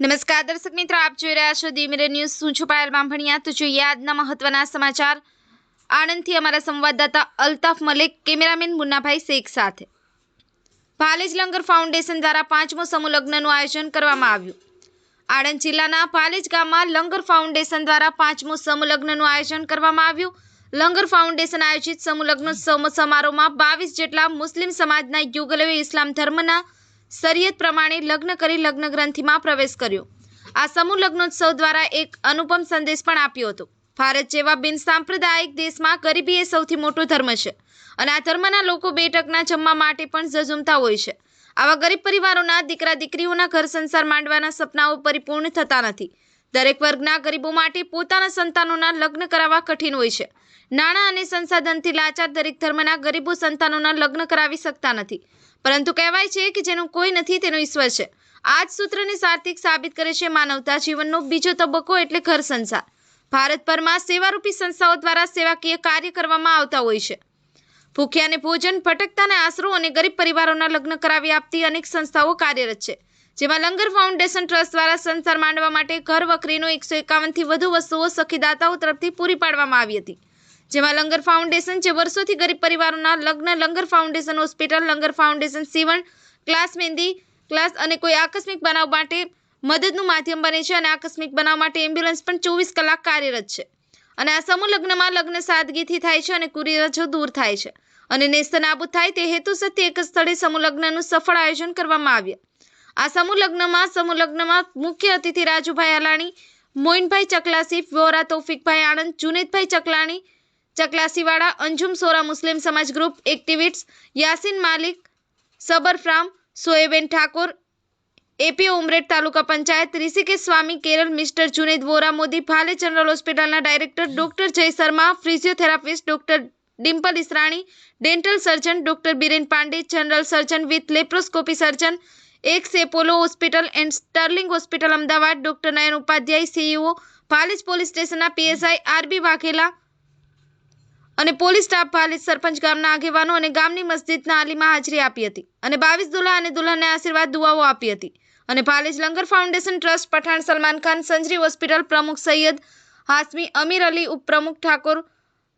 નમસ્કાર, દર્શક મિત્રો, આપ જોઈ રહ્યા છો દીમિરે ન્યૂઝ. શું છું પાયલ બાંભણિયા તો જોઈએ આજના મહત્વના સમાચાર. આણંદથી અમારા સંવાદદાતા અલ્તાફ મલિક, કેમેરામેન મુન્નાભાઈ શેખ સાથે. ભાલેજ લંગર ફાઉન્ડેશન દ્વારા પાંચમો સમૂહ લગ્નનું આયોજન કરવામાં આવ્યું. આણંદ જિલ્લાના ભાલેજ ગામમાં લંગર ફાઉન્ડેશન દ્વારા પાંચમો સમૂહ લગ્નનું આયોજન કરવામાં આવ્યું. લંગર ફાઉન્ડેશન આયોજિત સમૂહ લગ્ન સમ- સમારોહમાં બાવીસ જેટલા મુસ્લિમ સમાજના યુગલવે ઇસ્લામ ધર્મના શરીયત પ્રમાણે લગ્ન કરી લગ્ન ગ્રંથિમાં પ્રવેશ કર્યો. આ સમૂહ લગ્નોત્સવ દ્વારા એક અનુપમ સંદેશ પણ આપ્યો હતો. ભારત જેવા બિન સાંપ્રદાયિક દેશમાં ગરીબી એ સૌથી મોટો ધર્મ છે અને આ ધર્મના લોકો બે ટકના જમવા માટે પણ ઝઝુમતા હોય છે. આવા ગરીબ પરિવારોના દીકરા દીકરીઓના ઘર સંસાર માંડવાના સપનાઓ પરિપૂર્ણ થતા નથી. દરેક વર્ગના ગરીબો માટે પોતાના સંતાનોના લગ્ન કરાવવા કઠિન હોય છે. નાણાં અને સંસાધનથી લાચાર દરેક ધર્મના ગરીબો સંતાનોના લગ્ન કરાવી શકતા નથી. પરંતુ કહેવાય છે કે જેનું કોઈ નથી તેનો ઈશ્વર છે. આ જ સૂત્રને સાર્થિક સાબિત કરે છે માનવતા જીવનનો બીજો તબક્કો એટલે ઘર સંસાર. ભારતભરમાં સેવારૂપી સંસ્થાઓ દ્વારા સેવાકીય કાર્ય કરવામાં આવતા હોય છે. ભૂખ્યાને ભોજન, ભટકતાને આશરો અને ગરીબ પરિવારોના લગ્ન કરાવી આપતી અનેક સંસ્થાઓ કાર્યરત છે. જેમાં લંગર ફાઉન્ડેશન ટ્રસ્ટ દ્વારા સંસાર માંડવા માટે ઘર વકરીનો એકસો એકાવનથી વધુ વસ્તુઓ સખીદાતાઓ તરફથી પૂરી પાડવામાં આવી હતી. જેમાં લંગર ફાઉન્ડેશન જે વર્ષોથી ગરીબ પરિવારોના લગ્ન, Langar foundation hospital, Langar foundation સીવણ, ક્લાસ મહેંદી, ક્લાસ અને કોઈ આકસ્મિક બનાવ માટે મદદનું માધ્યમ બને છે અને આકસ્મિક બનાવ માટે એમ્બ્યુલન્સ પણ ચોવીસ કલાક કાર્યરત છે. અને આ સમૂહ લગ્નમાં લગ્ન સાદગીથી થાય છે અને કુરિવાજો દૂર થાય છે. અને નેસ્ત નાબૂદ થાય તે હેતુસરથી એક સ્થળે સમૂહ લગ્નનું સફળ આયોજન કરવામાં આવ્યું. આ સમૂહ લગ્નમાં સમૂહ લગ્નમાં મુખ્ય અતિથિ રાજુભાઈ અલાણી, મોઇનભાઈ ચકલાસી, વોરા તોફિકભાઈ આણંદ, જુનેદભાઈ ચકલાણી, ચકલાસીવાળા, અંજુમ સોરા મુસ્લિમ સમાજ ગ્રુપ એક્ટિવિટ્સ યાસીન માલિક સબરફ્રામ સોએબેન ઠાકોર, એપી ઉમરેઠ તાલુકા પંચાયત ઋષિકેશ સ્વામી, કેરળ, મિસ્ટર જુનેદ વોરા મોદી, ભાલે જનરલ હોસ્પિટલના director doctor Jay Sharma, physiotherapist doctor Dimple Israni dental surgeon doctor Biren Pande, general surgeon with laparoscopy surgeon ex Apollo hospital and Sterling hospital, Ahmedabad. Doctor Nayan Upadhyay CEO Bhalej police સ્ટેશનના PSI RB Vaghela અને police staff Bhalej સરપંચ ગામના આગેવાનો અને ગામની મસ્જિદના આલીમાં હાજરી આપી હતી અને બાવીસ દુલ્હા અને દુલ્હનને આશીર્વાદ દુઆઓ આપી હતી. અને Bhalej Langar foundation trust Pathan Salman Khan, Sanjari hospital પ્રમુખ સૈયદ હાસમી અમીર અલી, ઉપપ્રમુખ Thakor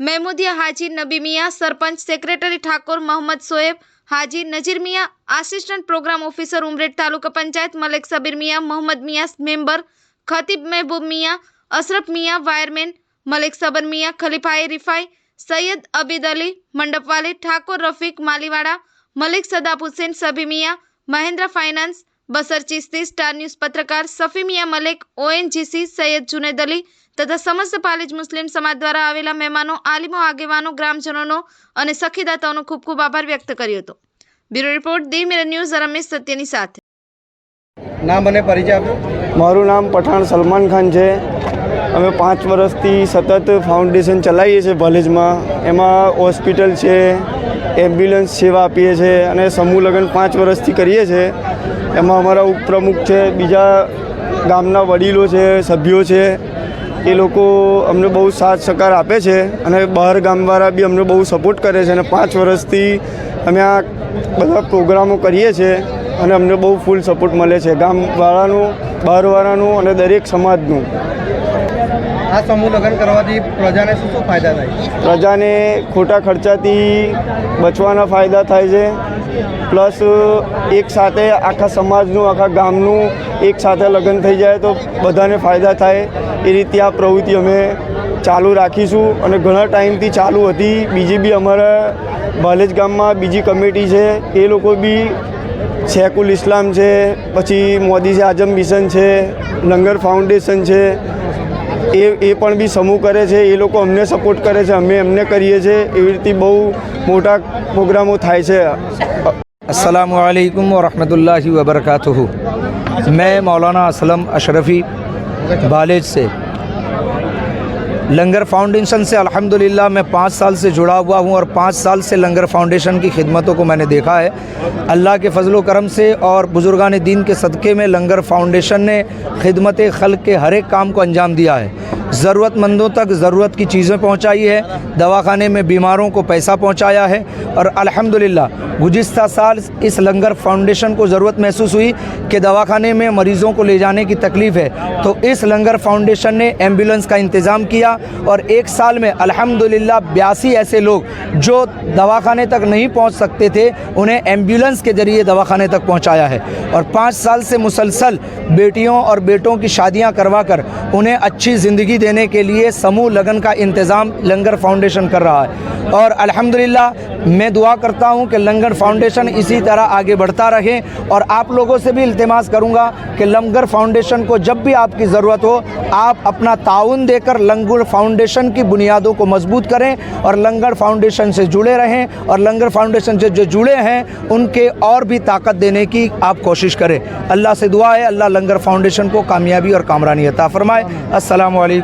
Mahemudiya Haji, Nabi Miya, sarpanch secretary Thakor Mohammad Shoaib Haji Nazir Miya, assistant programme officer, Umreth taluka panchayat, Malek Sabir Miya, Mohammad Miya, member, Khatib Mehboob Miya, Ashraf Miya, wireman, Malek Sabar Miya, ખલીફાએ Rifai, Saiyed Abid Ali, મંડપવાલી, Thakor Rafik Maliwada, Malik Sadab Hussain Sabhi Miya, Mahendra finance Basar Chishti star news પત્રકાર Safimiya Malek ONGC Syed Junaid Ali તથા સમસ્ત પાલેજ મુસ્લિમ સમાજ દ્વારા આવેલા મહેમાનો આલિમો આગેવાનો ગ્રામજનોનો અને સખીદાતાઓનો ખૂબ ખૂબ આભાર વ્યક્ત કર્યો હતો. Bureau report the mirror news Ramesh સત્યની સાથે. નામ અને પરિચય મારું નામ પઠાણ સલમાન ખાન છે. અમે પાંચ વર્ષથી સતત ફાઉન્ડેશન ચલાવીએ છીએ ભલેજમાં એમાં હોસ્પિટલ છે એમ્બ્યુલન્સ સેવા આપીએ છીએ અને સમૂહ લગ્ન પાંચ વર્ષથી કરીએ છીએ. એમાં અમારા ઉપપ્રમુખ છે, બીજા ગામના વડીલો છે, સભ્યો છે. એ લોકો અમને બહુ સાથ સહકાર આપે છે અને બહાર ગામવાળા બી અમને બહુ સપોર્ટ કરે છે અને પાંચ વર્ષથી અમે આ બધા પ્રોગ્રામો કરીએ છીએ અને અમને બહુ ફૂલ સપોર્ટ મળે છે. ગામવાળાનું, બહારવાળાનું અને દરેક સમાજનું. આ સમૂહ લગ્ન કરવાથી પ્રજાને શું શું ફાયદા થાય? પ્રજાને ખોટા ખર્ચાથી બચવાના ફાયદા થાય છે. પ્લસ, એક સાથે આખા સમાજનું, આખા ગામનું એક સાથે લગ્ન થઈ જાય તો બધાને ફાયદા થાય. એ રીતે આ પ્રવૃત્તિ અમે ચાલુ રાખીશું અને ઘણા ટાઈમથી ચાલુ હતી. બીજી બી અમારા ભાલેજ ગામમાં બીજી કમિટી છે. એ લોકો બી શેકુલ ઇસ્લામ છે, પછી મોદી છે આઝમ મિશન છે, લંગર ફાઉન્ડેશન છે એ એ પણ બી સમૂહ કરે છે એ લોકો અમને સપોર્ટ કરે છે અમે એમને કરીએ છીએ. એવી રીતે બહુ મોટા પ્રોગ્રામો થાય છે. અસલામ વાલેકુમ વરહમતુલ્લાહ વબરકાતુહ મેં મૌલાના અસલમ અશરફી બાલેજ સે لنگر فاؤنڈیشن سے الحمدللہ میں پانچ سال سے جڑا ہوا ہوں اور پانچ سال سے لنگر فاؤنڈیشن کی خدمتوں کو میں نے دیکھا ہے۔ اللہ کے فضل و کرم سے اور بزرگان دین کے صدقے میں لنگر فاؤنڈیشن نے خدمت خلق کے ہر ایک کام کو انجام دیا ہے۔ ضرورت مندوں تک ضرورت کی چیزیں پہنچائی ہے۔ دواخانے میں بیماروں کو پیسہ پہنچایا ہے اور الحمدللہ گزشتہ سال اس لنگر فاؤنڈیشن کو ضرورت محسوس ہوئی کہ دواخانے میں مریضوں کو لے جانے کی تکلیف ہے۔ تو اس لنگر فاؤنڈیشن نے ایمبولنس کا انتظام کیا اور ایک سال میں الحمدللہ بیاسی ایسے لوگ جو دواخانے تک نہیں پہنچ سکتے تھے، انہیں ایمبولنس کے ذریعے دواخانے تک پہنچایا ہے۔ اور پانچ سال سے مسلسل بیٹیوں اور بیٹوں کی شادیاں کروا کر انہیں اچھی زندگی دینے کے لیے سمو لگن کا انتظام لنگر فاؤنڈیشن کر رہا ہے۔ اور الحمدللہ میں دعا کرتا ہوں کہ لنگر فاؤنڈیشن اسی طرح آگے بڑھتا رہے اور آپ لوگوں سے بھی التماس کروں گا کہ لنگر فاؤنڈیشن کو جب بھی آپ کی ضرورت ہو، آپ اپنا تعاون دے کر لنگر فاؤنڈیشن کی بنیادوں کو مضبوط کریں اور لنگر فاؤنڈیشن سے جڑے رہیں اور لنگر فاؤنڈیشن سے جو جڑے ہیں، ان کے اور بھی طاقت دینے کی آپ کوشش کریں۔ اللہ سے دعا ہے، اللہ لنگر فاؤنڈیشن کو کامیابی اور کامرانی عطا فرمائے۔ السلام علیکم۔